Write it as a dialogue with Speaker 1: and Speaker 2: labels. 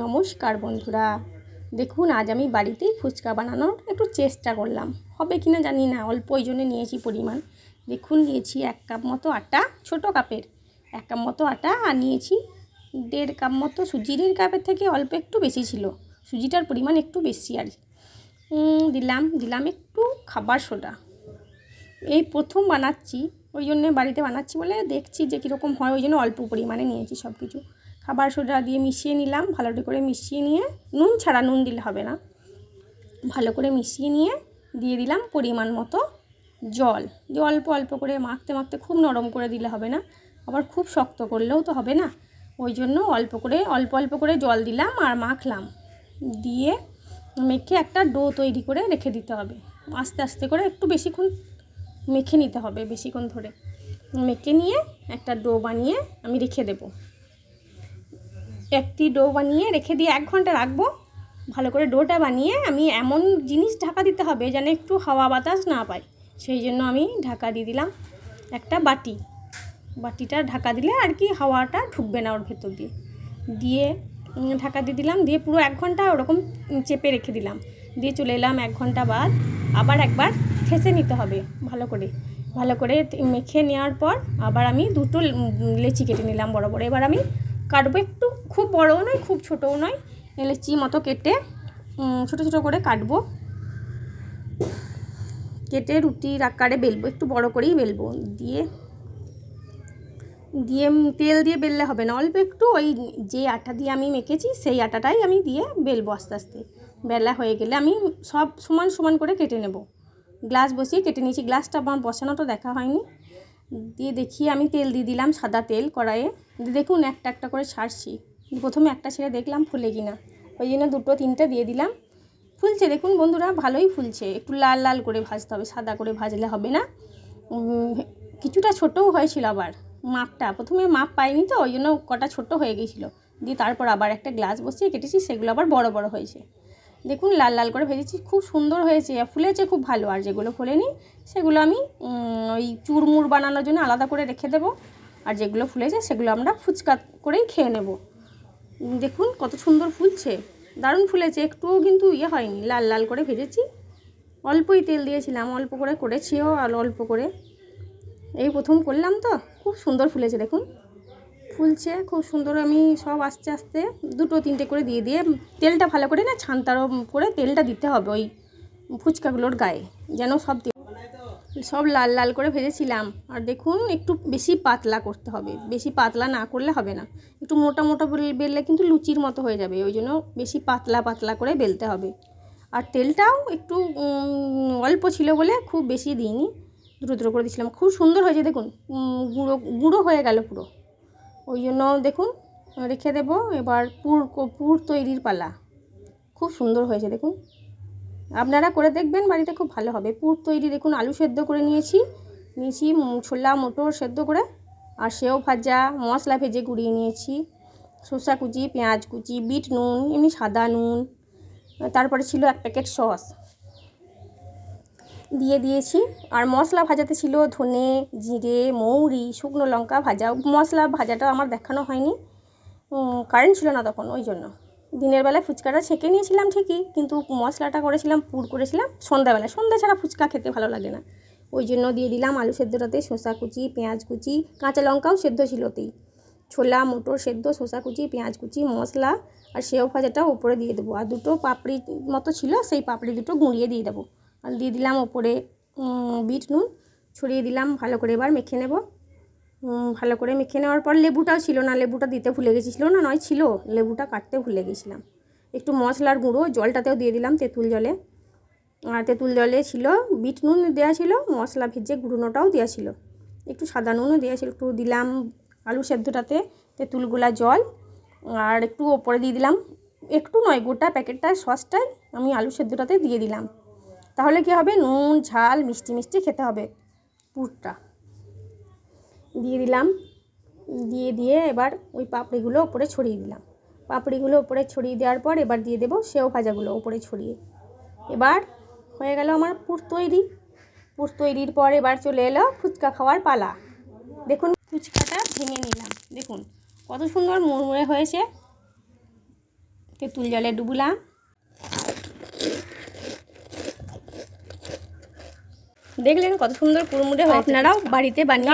Speaker 1: নমস্কার বন্ধুরা। দেখুন, আজ আমি বাড়িতেই ফুচকা বানানোর একটু চেষ্টা করলাম। হবে কি না জানি না, অল্প ওই জন্য নিয়েছি পরিমাণ। দেখুন, নিয়েছি এক কাপ মতো আটা, ছোট কাপের। এক কাপ মতো আটা আর নিয়েছি দেড় কাপ মতো সুজি দেড় কাপের থেকে অল্প একটু বেশি ছিল। সুজিটার পরিমাণ একটু বেশি আর। দিলাম দিলাম একটু খাবার সোডা। এই প্রথম বানাচ্ছি, ওই জন্যে বাড়িতে বানাচ্ছি বলে দেখছি যে কীরকম হয়, ওই জন্য অল্প পরিমাণে নিয়েছি সব কিছু খাবার সোডা দিয়ে মিশিয়ে নিলাম, ভালো করে মিশিয়ে নিয়ে, নুন ছাড়া নুন দিলে হবে না। ভালো করে মিশিয়ে নিয়ে দিয়ে দিলাম পরিমাণ মতো জল। দিয়ে অল্প অল্প করে মাখতে মাখতে খুব নরম করে দিলে হবে না, আবার খুব শক্ত করলেও তো হবে না। ওই জন্য অল্প করে, অল্প অল্প করে জল দিলাম আর মাখলাম। দিয়ে মেখে একটা ডো তৈরি করে রেখে দিতে হবে। আস্তে আস্তে করে একটু বেশিক্ষণ মেখে নিতে হবে, বেশিক্ষণ ধরে। মেখে নিয়ে একটা ডো বানিয়ে আমি রেখে দেবো। একটি ডো বানিয়ে রেখে দিয়ে এক ঘণ্টা রাখব। ভালো করে ডোটা বানিয়ে আমি এমন জিনিস ঢাকা দিতে হবে যেন একটু হাওয়া বাতাস না পায়। সেই জন্য আমি ঢাকা দিয়ে দিলাম একটা বাটি। বাটিটা ঢাকা দিলে আর কি হাওয়াটা ঢুকবে না ওর ভেতর দিয়ে। দিয়ে ঢাকা দিয়ে দিলাম, দিয়ে পুরো এক ঘণ্টা ওরকম চেপে রেখে দিলাম। দিয়ে চলে এলাম এক ঘণ্টা বাদ। আবার একবার ঠেসে নিতে হবে ভালো করে। ভালো করে মেখে নেওয়ার পর আবার আমি দুটো লেচি কেটে নিলাম বড় বড় এবার আমি কাটবো। একটু খুব বড়ও নয়, খুব ছোটও নয়। লেচি মতো কেটে ছোট ছোট করে কাটবো। কেটে রুটির আকারে বেলবো, একটু বড় করেই বেলবো। দিয়ে দিয়ে তেল দিয়ে বেললে হবে না। অল্প একটু ওই যে আটা দিয়ে আমি মেখেছি, সেই আটাটাই আমি দিয়ে বেলবো আস্তে আস্তে। বেলা হয়ে গেলে আমি সব সমান সমান করে কেটে নেব। গ্লাস বসিয়ে কেটে নিয়েছি। গ্লাসটা আমার বসানোটা দেখা হয়নি। দিয়ে দেখি আমি তেল দিয়ে দিলাম সাদা তেল কড়াইয়ে। দেখুন, একটা একটা করে ছাড়ছি প্রথমে একটা ছেড়ে দেখলাম ফুলে কিনা ওই জন্য দুটো, তিনটে দিয়ে দিলাম। ফুলছে, দেখুন বন্ধুরা, ভালোই ফুলছে। একটু লাল লাল করে ভাজতে হবে, সাদা করে ভাজলে হবে না। কিছুটা ছোটও হয়েছিল আবার, মাপটা। প্রথমে মাপ পাইনি তো, ওই জন্য কটা ছোট হয়ে গেছিল। দিয়ে তারপর আবার একটা গ্লাস বসিয়ে কেটেছি, সেগুলো আবার বড় বড় হয়েছে। দেখুন, লাল লাল করে ভেজেছি, খুব সুন্দর হয়েছে। ফুলেছে খুব ভালো, আর যেগুলো ফোলেনি, সেগুলো আমি ওই চুরমুর বানানোর জন্য আলাদা করে রেখে দেবো। আর যেগুলো ফুলেছে সেগুলো আমরা ফুচকা করেই খেয়ে নেব। দেখুন কত সুন্দর ফুলছে। দারুণ ফুলেছে, একটুও কিন্তু ইয়ে হয়নি। লাল লাল করে ভেজেছি। অল্পই তেল দিয়েছিলাম, অল্প করে করেছিও আর অল্প করে। এই প্রথম করলাম তো, খুব সুন্দর ফুলেছে দেখুন। ফুলছে, খুব সুন্দর আমি সব আস্তে আস্তে দুটো তিনটে করে দিয়ে দিয়ে তেলটা ভালো করে না ছানতারো করে তেলটা দিতে হবে ওই ফুচকাগুলোর গায়ে, যেন সব সব লাল লাল করে ভেজেছিলাম। আর দেখুন, একটু বেশি পাতলা করতে হবে। বেশি পাতলা না করলে হবে না। একটু মোটা মোটা বেল- বেললে কিন্তু লুচির মতো হয়ে যাবে। ওই জন্য বেশি পাতলা পাতলা করে বেলতে হবে। আর তেলটাও একটু অল্প ছিল বলে খুব বেশি দিইনি। দ্রুত করে দিয়েছিলাম। খুব সুন্দর হয়েছে, দেখুন। গুঁড়ো গুঁড়ো হয়ে গেল পুরো। ওই জন্য দেখুন, রেখে দেব। এবার পুর পুর তৈরির পালা। খুব সুন্দর হয়েছে, দেখুন। আপনারা করে দেখবেন, বাড়িতে খুব ভালো হবে। পুর তৈরি দেখুন, আলু সেদ্ধ করে নিয়েছি। নিয়েছি ছোলা, মোটর সেদ্ধ করে, আর সেও ভাজা, মশলা ভেজে গুঁড়িয়ে নিয়েছি। শসা কুচি, পেঁয়াজ কুচি, বিট নুন, এমনি সাদা নুন, তারপরে ছিল এক প্যাকেট সস। দিয়ে দিয়েছি, আর মশলা ভাজাতে ছিল ধনে, জিরে, মৌরি, শুকনো লঙ্কা ভাজা। মশলা ভাজাটা আমার দেখানো হয়নি। কারেন্ট ছিল না তখন, ওই জন্য। দিনের বেলায় ফুচকাটা ছেঁকে নিয়েছিলাম ঠিকই, কিন্তু মশলাটা করেছিলাম, পুর করেছিলাম সন্ধ্যাবেলায় সন্ধ্যা ছাড়া ফুচকা খেতে ভালো লাগে না। ওই জন্য দিয়ে দিলাম আলু সেদ্ধটাতে শসা কুচি, পেঁয়াজ কুচি, কাঁচা লঙ্কাও সেদ্ধ ছিল ওতেই ছোলা, মোটর সেদ্ধ, শসা কুচি, পেঁয়াজ কুচি, মশলা আর সেও ভাজাটা ওপরে দিয়ে দেবো। আর দুটো পাপড়ি মতো ছিল, সেই পাপড়ি দুটো গুঁড়িয়ে দিয়ে দেবো। আর দিয়ে দিলাম ওপরে বিট নুন, ছড়িয়ে দিলাম, ভালো করে এবার মেখে নেব। ভালো করে মেখে নেওয়ার পর লেবুটাও ছিল না, লেবুটা দিতে ভুলে গেছি ছিল না, নয়, ছিল। লেবুটা কাটতে ভুলে গেছিলাম। একটু মশলার গুঁড়ো, জলটাতেও দিয়ে দিলাম তেঁতুল জলে। আর তেঁতুল জলে ছিল, বিট নুন দেওয়া ছিল, মশলা ভেজে গুঁড়োনোটাও দেওয়া ছিল। একটু সাদা নুনও দেওয়া ছিল, একটু দিলাম আলু সেদ্ধটাতে তেঁতুল গোলা জল। আর একটু ওপরে দিয়ে দিলাম, একটু নয়, গোটা প্যাকেটটা সসটাই আমি আলু সেদ্ধটাতে দিয়ে দিলাম। তাহলে কি হবে? নুন, ঝাল, মিষ্টি মিষ্টি খেতে হবে। পুরটা। দিয়ে দিলাম। দিয়ে দিয়ে এবার ওই পাপড়িগুলো ওপরে ছড়িয়ে দিলাম। পাপড়িগুলো ওপরে ছড়িয়ে দেওয়ার পর এবার দিয়ে দেবো সেও ভাজাগুলো ওপরে ছড়িয়ে। এবার হয়ে গেল আমার পুর তৈরি। পুর তৈরির পর এবার চলে এলো ফুচকা খাওয়ার পালা। দেখুন, ফুচকাটা ভেঙে নিলাম। দেখুন, কত সুন্দর মুড়মুড়ে হয়েছে। তেঁতুল জলে ডুবলাম। দেখলেন কত সুন্দর কুড়মুড়ে হয় আপনারাও বাড়িতে বানিয়ে